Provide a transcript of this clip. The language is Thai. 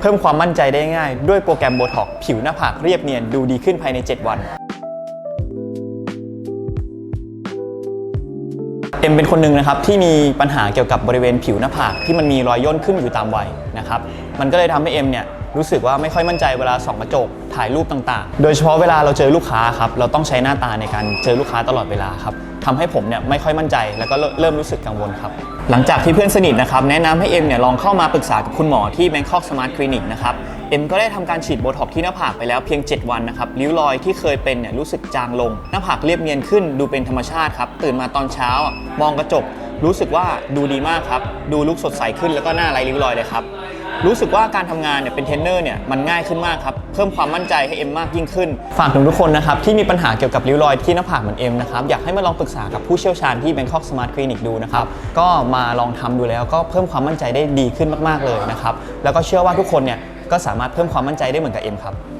เพิ่มความมั่นใจได้ง่ายด้วยโปรแกรมโบท็อกผิวหน้าผากเรียบเนียนดูดีขึ้นภายใน 7 วัน เอ็มเป็นคนหนึ่งนะครับที่มีปัญหาเกี่ยวกับบริเวณผิวหน้าผากที่มันมีรอยย่นขึ้นอยู่ตามวัยนะครับมันก็เลยทำให้เอ็มเนี่ยรู้สึกว่าไม่ค่อยมั่นใจเวลาส่องกระจกถ่ายรูปต่างๆ โดยเฉพาะเวลาเราเจอลูกค้าครับเราต้องใช้หน้าตาในการเจอลูกค้าตลอดเวลาครับทำให้ผมเนี่ยไม่ค่อยมั่นใจแล้วก็เริ่มรู้สึกกังวลครับหลังจากที่เพื่อนสนิทนะครับแนะนำให้เอ็มเนี่ยลองเข้ามาปรึกษากับคุณหมอที่ Bangkok Smart Clinic นะครับ เอ็มก็ได้ทำการฉีดโบท็อกที่หน้าผากไปแล้วเพียง 7 วันนะครับริ้วรอยที่เคยเป็นเนี่ยรู้สึกจางลง หน้าผากเรียบเนียนขึ้นดูเป็นธรรมชาติครับ ตื่นมาตอนเช้า มองกระจก รู้สึกว่าดูดีมากครับ ดูลุกสดใสขึ้นแล้วก็หน้าไร้ริ้วรอยเลยครับรู้สึกว่าการทำงานเนี่ยเป็นเทรนเนอร์เนี่ยมันง่ายขึ้นมากครับ เพิ่มความมั่นใจให้เอ็มมากยิ่งขึ้น ฝากถึงทุกคนนะครับ ที่มีปัญหาเกี่ยวกับริ้วรอยที่หน้าผากเหมือนเอ็มนะครับ อยากให้มาลองปรึกษากับผู้เชี่ยวชาญที่ Bangkok Smart Clinic ดูนะครับ ก็มาลองทำดูแล้วก็เพิ่มความมั่นใจได้ดีขึ้นมาก ๆ เลยนะครับ แล้วก็เชื่อว่าทุกคนเนี่ย ก็สามารถเพิ่มความมั่นใจได้เหมือนกับเอ็มครับ